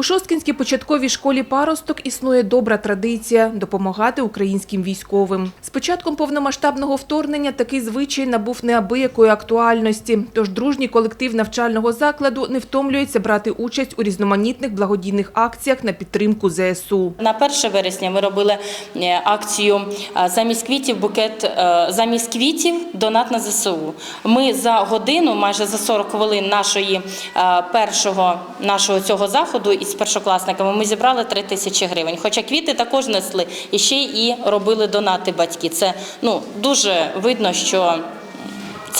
У Шосткінській початковій школі паросток існує добра традиція допомагати українським військовим. З початком повномасштабного вторгнення такий звичай набув неабиякої актуальності. Тож дружній колектив навчального закладу не втомлюється брати участь у різноманітних благодійних акціях на підтримку ЗСУ. На 1 вересня ми робили е, акцію е, замість квітів букет е, замість квітів донат на ЗСУ. Ми за годину, майже за 40 хвилин нашої першого нашого цього заходу із першокласниками ми зібрали 3 тисячі гривень. Хоча квіти також несли і ще і робили донати батьки. Це ну дуже видно, що.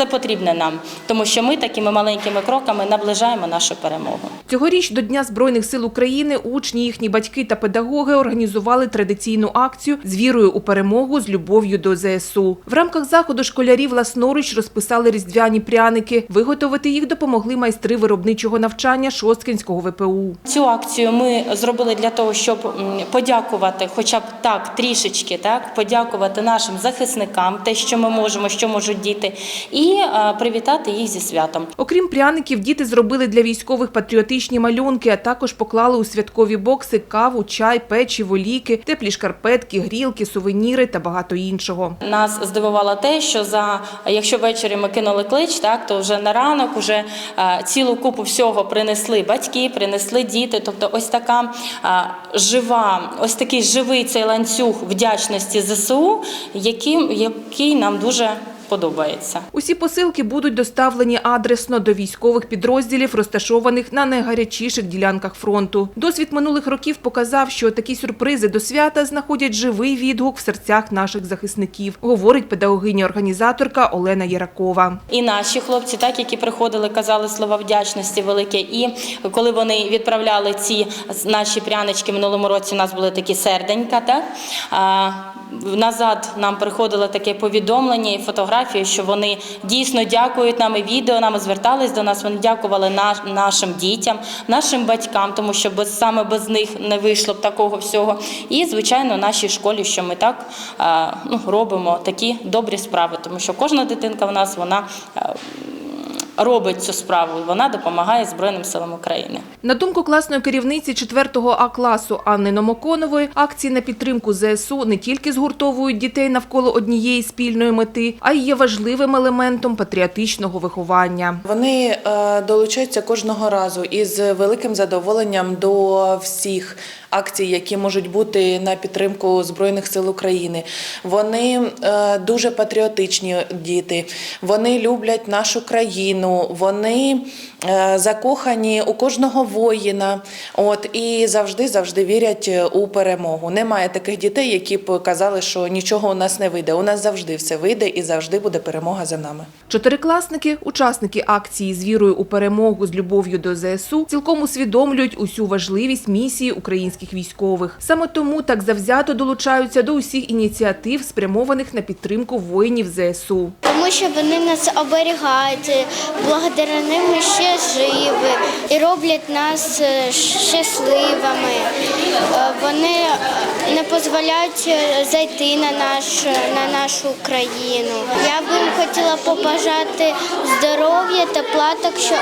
Це потрібне нам, тому що ми такими маленькими кроками наближаємо нашу перемогу. Цьогоріч до Дня Збройних сил України учні, їхні батьки та педагоги організували традиційну акцію з вірою у перемогу з любов'ю до ЗСУ. В рамках заходу школярі власноруч розписали різдвяні пряники. Виготовити їх допомогли майстри виробничого навчання Шосткінського ВПУ. Цю акцію ми зробили для того, щоб подякувати, хоча б так трішечки, так подякувати нашим захисникам, те, що ми можемо, що можуть діти, і е, привітати їх зі святом. Окрім пряників, діти зробили для військових патріотичні малюнки, а також поклали у святкові бокси каву, чай, печиво, ліки, теплі шкарпетки, грілки, сувеніри та багато іншого. Нас здивувало те, що за якщо ввечері ми кинули клич, так то вже на ранок уже е, цілу купу всього принесли батьки, принесли діти. Тобто, ось така е, жива, ось такий живий цей ланцюг вдячності ЗСУ, який, який нам дуже подобається. Усі посилки будуть доставлені адресно до військових підрозділів, розташованих на найгарячіших ділянках фронту. Досвід минулих років показав, що такі сюрпризи до свята знаходять живий відгук в серцях наших захисників, говорить педагогиня-організаторка Олена Єракова. І наші хлопці, так які приходили, казали слова вдячності велике. І коли вони відправляли ці наші прянички минулому році, у нас були такі серденька. Так назад нам приходило таке повідомлення і фотографії, що вони дійсно дякують нам і відео. Нам звертались до нас. Вони дякували наш, нашим дітям, нашим батькам, тому що без саме без них не вийшло б такого всього. І звичайно, нашій школі, що ми так ну, робимо такі добрі справи, тому що кожна дитинка в нас вона. Робить цю справу, і вона допомагає Збройним силам України. На думку класної керівниці 4 А класу Анни Номоконової, акції на підтримку ЗСУ не тільки згуртовують дітей навколо однієї спільної мети, а й є важливим елементом патріотичного виховання. Вони е, долучаються кожного разу із великим задоволенням до всіх акцій, які можуть бути на підтримку Збройних сил України. Вони е, дуже патріотичні діти, вони люблять нашу країну, вони е, закохані у кожного воїна. От і завжди завжди вірять у перемогу. Немає таких дітей, які б казали, що нічого у нас не вийде. У нас завжди все вийде і завжди буде перемога за нами. Чотирикласники, учасники акції з вірою у перемогу з любов'ю до ЗСУ, цілком усвідомлюють усю важливість місії українських військових. Саме тому так завзято долучаються до усіх ініціатив, спрямованих на підтримку воїнів ЗСУ. Тому що вони нас оберігають, благодаря ним ми ще живі і роблять нас е, щасливими. Вони не дозволяють е, зайти на, наш, на нашу країну. Я би їм хотіла побажати здоров'я, тепла, так що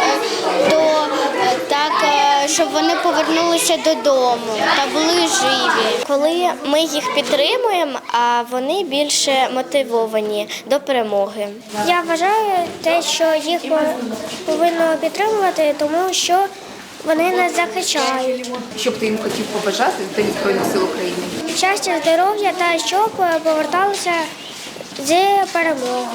то е, так, е, щоб вони повернулися додому та були живі. Коли ми їх підтримуємо, а вони більше мотивовані до перемоги. Я вважаю те, що їх повинно підтримувати, тому що вони нас захищають. Що б ти їм хотів побажати до День Збройних сил України? Щастя, здоров'я та щоб поверталися з перемогою.